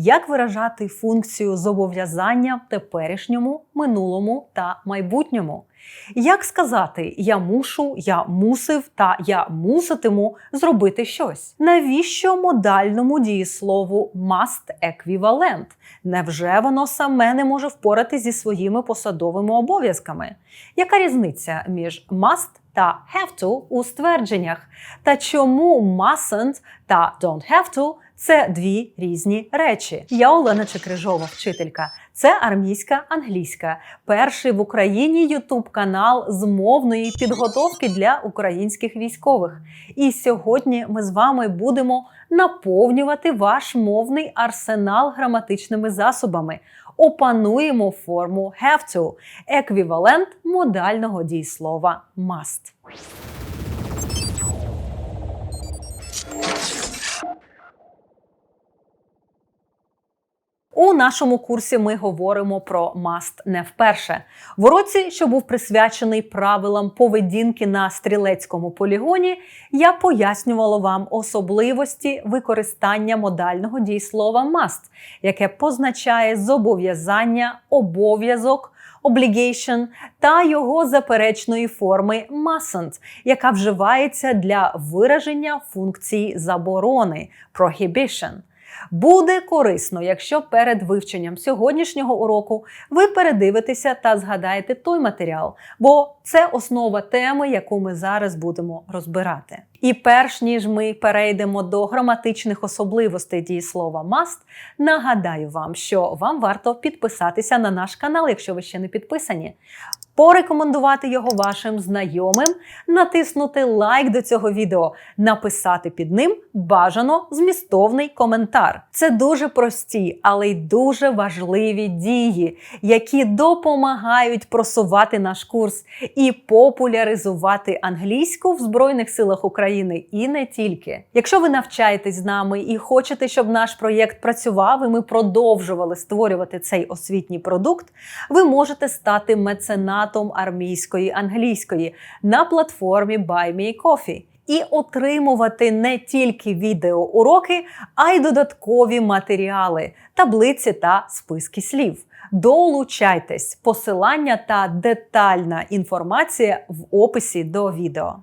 як виражати функцію зобов'язання в теперішньому, минулому та майбутньому. Як сказати я мушу, я мусив та я муситиму зробити щось? Навіщо модальному дієслову must еквівалент? Невже воно саме не може впоратись зі своїми посадовими обов'язками? Яка різниця між must та have to у ствердженнях? Та чому mustn't та don't have to це дві різні речі? Я Олена Чекрижова, вчителька. Це армійська англійська, перший в Україні ютуб канал з мовної підготовки для українських військових. І сьогодні ми з вами будемо наповнювати ваш мовний арсенал граматичними засобами. Опануємо форму have to – еквівалент модального дієслова must. У нашому курсі ми говоримо про must не вперше. В уроці, що був присвячений правилам поведінки на стрілецькому полігоні, я пояснювала вам особливості використання модального дієслова must, яке позначає зобов'язання, обов'язок. Obligation та його заперечної форми mustn't, яка вживається для вираження функції заборони prohibition. Буде корисно, якщо перед вивченням сьогоднішнього уроку ви передивитеся та згадаєте той матеріал, бо це основа теми, яку ми зараз будемо розбирати. І перш ніж ми перейдемо до граматичних особливостей дієслова must, нагадаю вам, що вам варто підписатися на наш канал, якщо ви ще не підписані. Порекомендувати його вашим знайомим, натиснути лайк до цього відео, написати під ним бажано змістовний коментар. Це дуже прості, але й дуже важливі дії, які допомагають просувати наш курс і популяризувати англійську в Збройних силах України і не тільки. Якщо ви навчаєтесь з нами і хочете, щоб наш проєкт працював, і ми продовжували створювати цей освітній продукт, ви можете стати меценатом армійської англійської на платформі Buy Me Coffee і отримувати не тільки відеоуроки, а й додаткові матеріали, таблиці та списки слів. Долучайтесь, посилання та детальна інформація в описі до відео.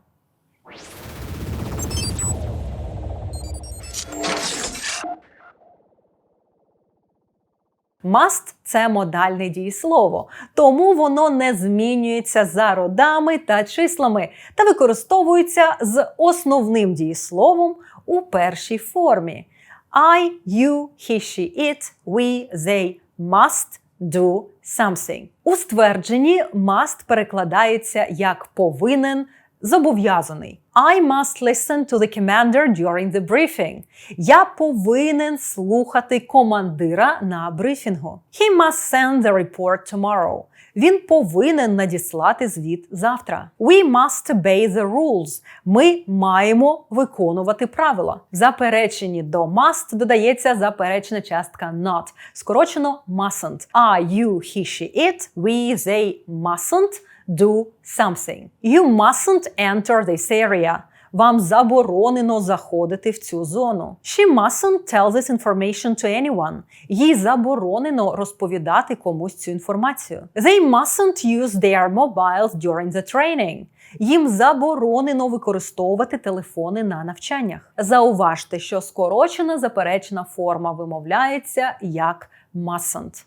Must – це модальне дієслово, тому воно не змінюється за родами та числами та використовується з основним дієсловом у першій формі. I, you, he, she, it, we, they must do something. У ствердженні must перекладається як повинен, зобов'язаний. I must listen to the commander during the briefing. Я повинен слухати командира на брифінгу. He must send the report tomorrow. Він повинен надіслати звіт завтра. We must obey the rules. Ми маємо виконувати правила. В запереченні до must додається заперечна частка not. Скорочено mustn't. I, you, he, she, it, we, they mustn't do something. You mustn't enter this area. Вам заборонено заходити в цю зону. She mustn't tell this information to anyone. Їй заборонено розповідати комусь цю інформацію. They mustn't use their mobiles during the training. Їм заборонено використовувати телефони на навчаннях. Зауважте, що скорочена заперечна форма вимовляється як mustn't.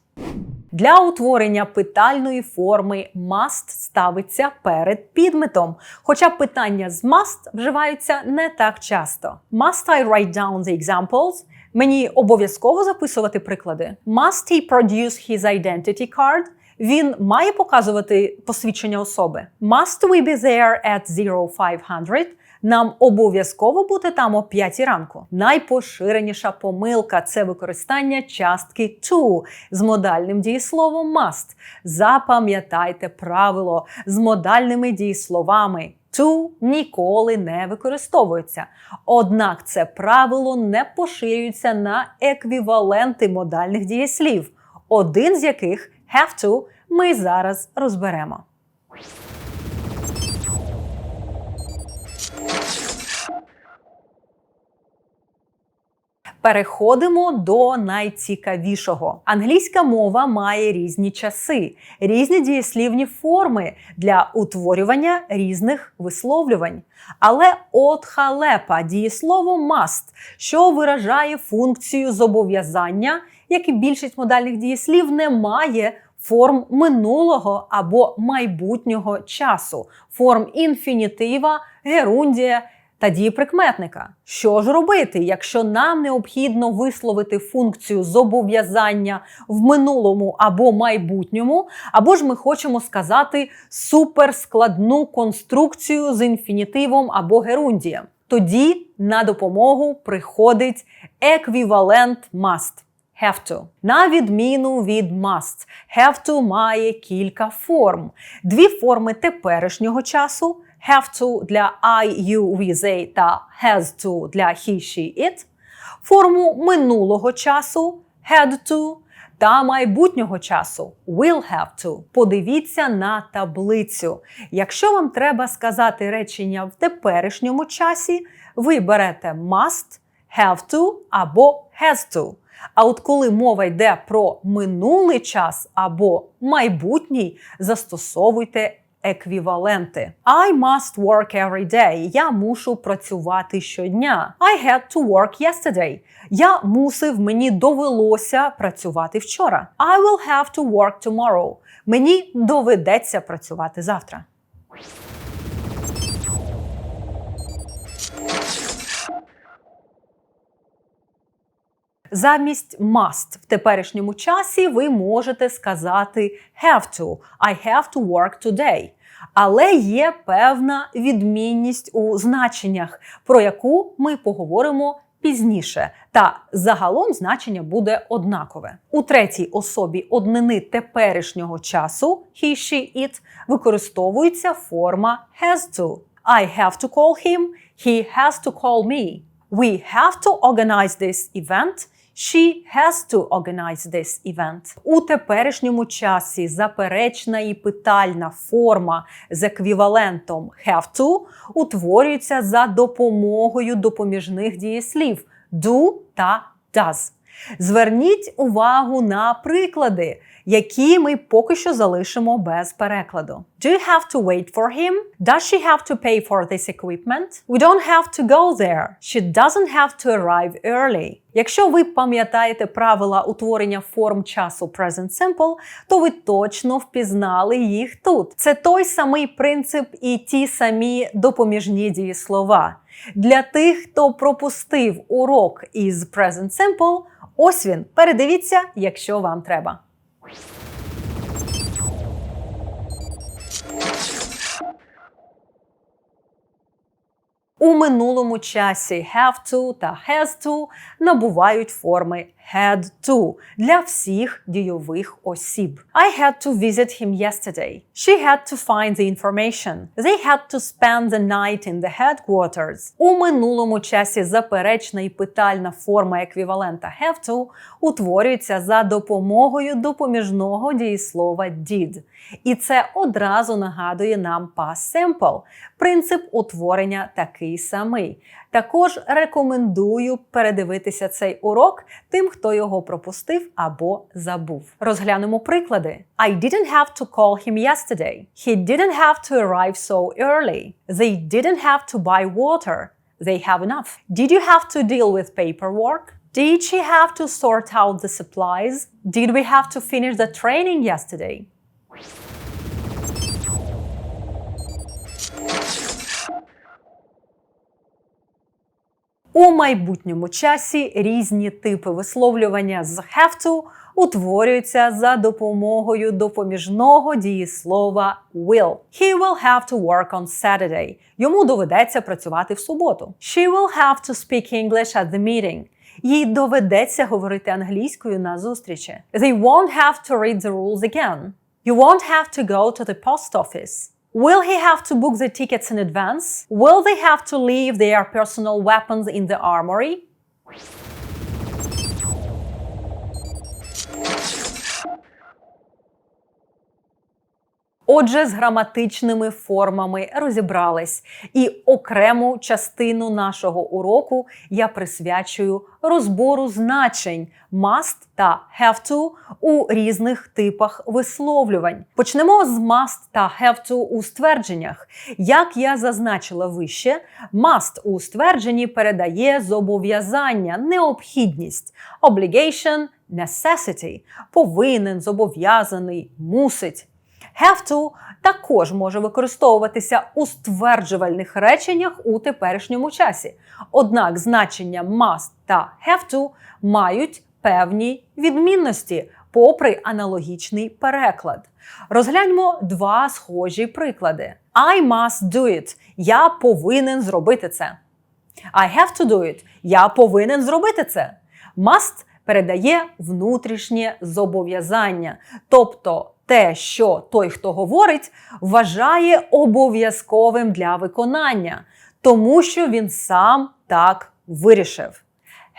Для утворення питальної форми must ставиться перед підметом, хоча питання з must вживаються не так часто. Must I write down the examples? Мені обов'язково записувати приклади. Must he produce his identity card? Він має показувати посвідчення особи. Must we be there at 0500? Нам обов'язково бути там о 5 ранку. Найпоширеніша помилка це використання частки to з модальним дієсловом must. Запам'ятайте правило з модальними дієсловами. To ніколи не використовується. Однак це правило не поширюється на еквіваленти модальних дієслів, один з яких have to ми зараз розберемо. Переходимо до найцікавішого. Англійська мова має різні часи, різні дієслівні форми для утворювання різних висловлювань. Але от халепа дієслово must, що виражає функцію зобов'язання, як і більшість модальних дієслів, не має форм минулого або майбутнього часу, форм інфінітива, герундія та дієприкметника. Що ж робити, якщо нам необхідно висловити функцію зобов'язання в минулому або майбутньому, або ж ми хочемо сказати суперскладну конструкцію з інфінітивом або герундієм? Тоді на допомогу приходить еквівалент must. Have to. На відміну від must, have to має кілька форм. Дві форми теперішнього часу have to для I, you, we, they та has to для he, she, it. Форму минулого часу had to та майбутнього часу will have to. Подивіться на таблицю. Якщо вам треба сказати речення в теперішньому часі, ви берете must, have to або has to. А от коли мова йде про минулий час або майбутній, застосовуйте еквіваленти. I must work every day. Я мушу працювати щодня. I had to work yesterday. Я мусив, мені довелося працювати вчора. I will have to work tomorrow. Мені доведеться працювати завтра. Замість must в теперішньому часі ви можете сказати have to. I have to work today. Але є певна відмінність у значеннях, про яку ми поговоримо пізніше. Та загалом значення буде однакове. У третій особі однини теперішнього часу he, she, it використовується форма has to. I have to call him, he has to call me. We have to organize this event. She has to organize this event. У теперішньому часі заперечна і питальна форма з еквівалентом have to утворюється за допомогою допоміжних дієслів do та does. Зверніть увагу на приклади, які ми поки що залишимо без перекладу. Do you have to wait for him? Does she have to pay for this equipment? We don't have to go there. She doesn't have to arrive early. Якщо ви пам'ятаєте правила утворення форм часу Present Simple, то ви точно впізнали їх тут. Це той самий принцип і ті самі допоміжні дієслова. Для тих, хто пропустив урок із Present Simple, ось він. Передивіться, якщо вам треба. У минулому часі. Have to та has to набувають форми had to для всіх дійових осіб. I had to visit him yesterday. She had to find the information. They had to spend the night in the headquarters. У минулому часі заперечна і питальна форма еквівалента have to утворюється за допомогою допоміжного дієслова did. І це одразу нагадує нам past simple. Принцип утворення такий самий. Також рекомендую передивитися цей урок тим, хто його пропустив або забув. Розглянемо приклади. I didn't have to call him yesterday. He didn't have to arrive so early. They didn't have to buy water. They have enough. Did you have to deal with paperwork? Did she have to sort out the supplies? Did we have to finish the training yesterday? У майбутньому часі різні типи висловлювання з have to утворюються за допомогою допоміжного дієслова will. He will have to work on Saturday. Йому доведеться працювати в суботу. She will have to speak English at the meeting. Їй доведеться говорити англійською на зустрічі. They won't have to read the rules again. You won't have to go to the post office. Will he have to book the tickets in advance? Will they have to leave their personal weapons in the armory? Отже, з граматичними формами розібрались, і окрему частину нашого уроку я присвячую розбору значень must та have to у різних типах висловлювань. Почнемо з must та have to у ствердженнях. Як я зазначила вище, must у ствердженні передає зобов'язання, необхідність, obligation, necessity, повинен, зобов'язаний, мусить. Have to також може використовуватися у стверджувальних реченнях у теперішньому часі. Однак значення must та have to мають певні відмінності, попри аналогічний переклад. Розгляньмо два схожі приклади. I must do it. Я повинен зробити це. I have to do it. Я повинен зробити це. Must передає внутрішнє зобов'язання, тобто те, що той, хто говорить, вважає обов'язковим для виконання, тому що він сам так вирішив.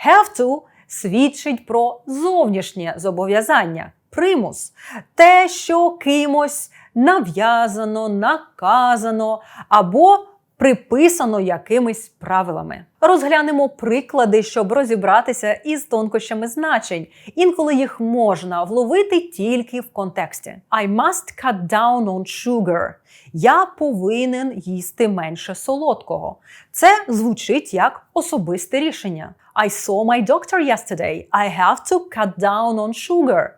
Have to свідчить про зовнішнє зобов'язання, примус, те, що кимось нав'язано, наказано або приписано якимись правилами. Розглянемо приклади, щоб розібратися із тонкощами значень. Інколи їх можна вловити тільки в контексті. I must cut down on sugar. Я повинен їсти менше солодкого. Це звучить як особисте рішення. I saw my doctor yesterday. I have to cut down on sugar.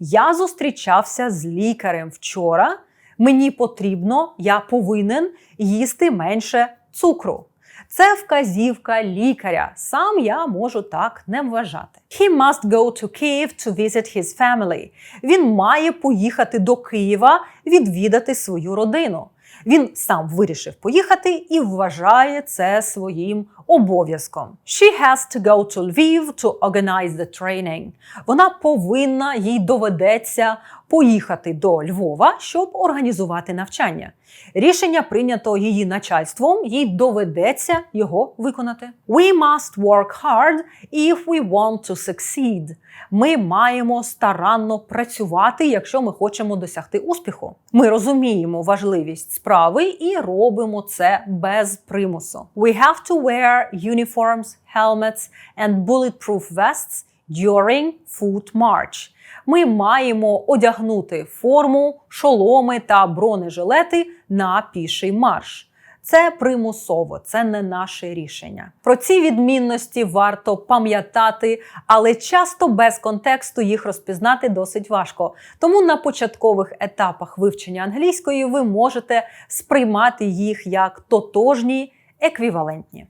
Я зустрічався з лікарем вчора. Мені потрібно, я повинен їсти менше цукру. Це вказівка лікаря. Сам я можу так не вважати. He must go to Kyiv to visit his family. Він має поїхати до Києва відвідати свою родину. Він сам вирішив поїхати і вважає це своїм обов'язком. She has to go to Lviv to organize the training. Вона повинна, їй доведеться поїхати до Львова, щоб організувати навчання. Рішення прийнято її начальством, їй доведеться його виконати. We must work hard if we want to succeed. Ми маємо старанно працювати, якщо ми хочемо досягти успіху. Ми розуміємо важливість справи і робимо це без примусу. We have to wear uniforms, helmets and bulletproof vests during foot march. Ми маємо одягнути форму, шоломи та бронежилети на піший марш. Це примусово, це не наше рішення. Про ці відмінності варто пам'ятати, але часто без контексту їх розпізнати досить важко. Тому на початкових етапах вивчення англійської ви можете сприймати їх як тотожні, еквівалентні.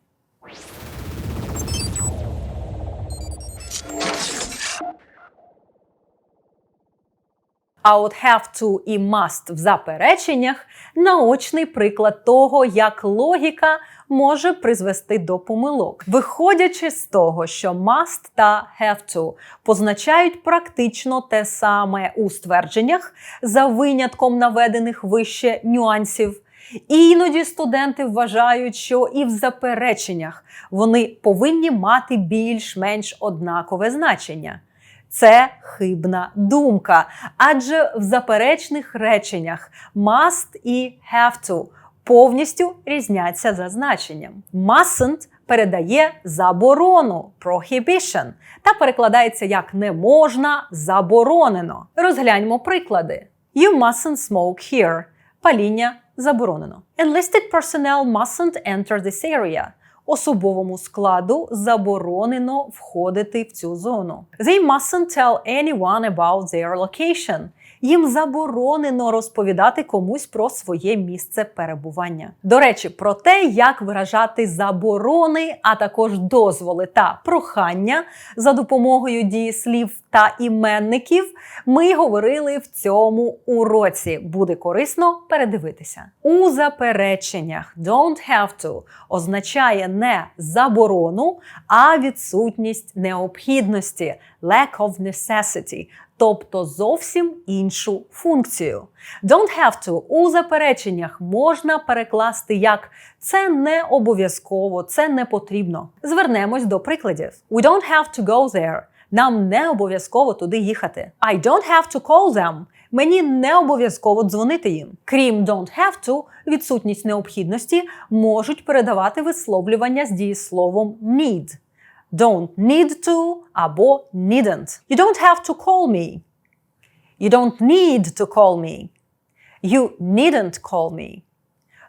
А от have to і must в запереченнях наочний приклад того, як логіка може призвести до помилок. Виходячи з того, що must та have to позначають практично те саме у ствердженнях за винятком наведених вище нюансів. І іноді студенти вважають, що і в запереченнях вони повинні мати більш-менш однакове значення. Це хибна думка, адже в заперечних реченнях must і have to повністю різняться за значенням. Mustn't передає заборону prohibition та перекладається як не можна, заборонено. Розгляньмо приклади. You mustn't smoke here. Паління заборонено. Enlisted personnel mustn't enter this area особовому складу заборонено входити в цю зону. They mustn't tell anyone about their location. Їм заборонено розповідати комусь про своє місце перебування. До речі, про те, як виражати заборони, а також дозволи та прохання за допомогою дієслів та іменників, ми говорили в цьому уроці. Буде корисно передивитися. У запереченнях don't have to означає не заборону, а відсутність необхідності lack of necessity, тобто зовсім іншу функцію. Don't have to у запереченнях можна перекласти як це не обов'язково, це не потрібно. Звернемось до прикладів. We don't have to go there. Нам не обов'язково туди їхати. I don't have to call them. Мені не обов'язково дзвонити їм. Крім don't have to, відсутність необхідності можуть передавати висловлювання з дієсловом need. Don't need to або needn't. You don't have to call me. You don't need to call me. You needn't call me.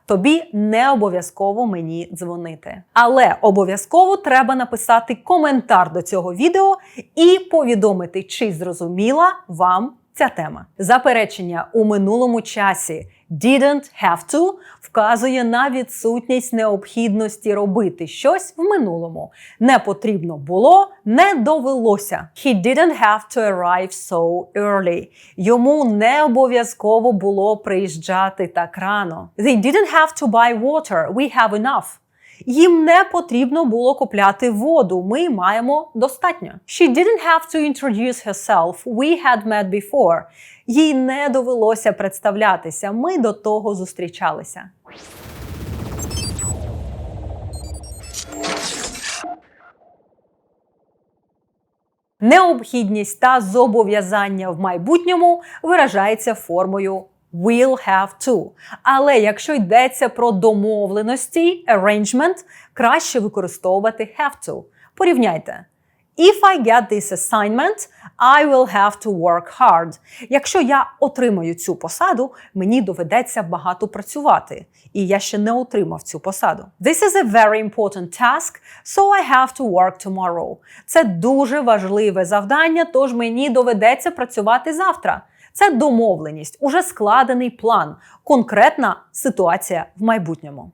Тобі не обов'язково мені дзвонити. Але обов'язково треба написати коментар до цього відео і повідомити, чи зрозуміла вам ця тема. Заперечення у минулому часі didn't have to вказує на відсутність необхідності робити щось в минулому. Не потрібно було, не довелося. He didn't have to arrive so early. Йому не обов'язково було приїжджати так рано. They didn't have to buy water. We have enough. Їм не потрібно було купляти воду. Ми маємо достатньо. She didn't have to introduce herself. We had met before. Їй не довелося представлятися. Ми до того зустрічалися. Необхідність та зобов'язання в майбутньому виражається формою will have to. Але якщо йдеться про домовленості, arrangement, краще використовувати have to. Порівняйте. If I get this assignment, I will have to work hard. Якщо я отримаю цю посаду, мені доведеться багато працювати. І я ще не отримав цю посаду. This is a very important task, so I have to work tomorrow. Це дуже важливе завдання, тож мені доведеться працювати завтра. Це домовленість, уже складений план, конкретна ситуація в майбутньому.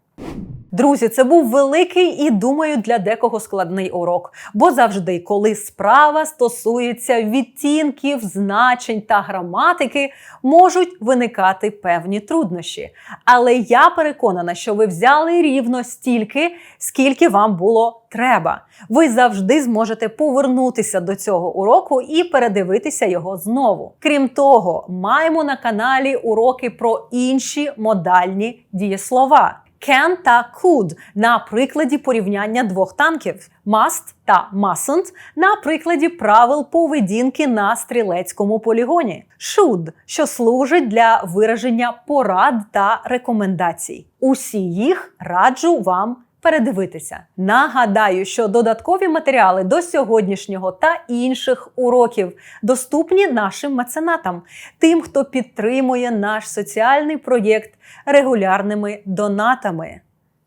Друзі, це був великий і думаю для декого складний урок. Бо завжди, коли справа стосується відтінків, значень та граматики, можуть виникати певні труднощі. Але я переконана, що ви взяли рівно стільки, скільки вам було треба. Ви завжди зможете повернутися до цього уроку і передивитися його знову. Крім того, маємо на каналі уроки про інші модальні дієслова can та could на прикладі порівняння двох танків, must та mustn't на прикладі правил поведінки на стрілецькому полігоні, should, що служить для вираження порад та рекомендацій. Усі їх раджу вам. Передивитися. Нагадаю, що додаткові матеріали до сьогоднішнього та інших уроків доступні нашим меценатам, тим, хто підтримує наш соціальний проєкт регулярними донатами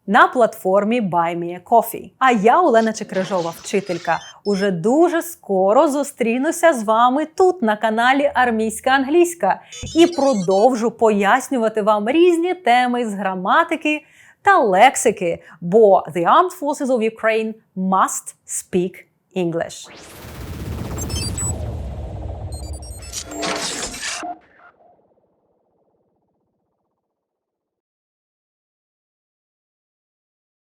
на платформі Buy Me. А я, Олена Чекрижова, вчителька, уже дуже скоро зустрінуся з вами тут на каналі Армійська Англійська і продовжу пояснювати вам різні теми з граматики та лексики, бо The Armed Forces of Ukraine must speak English.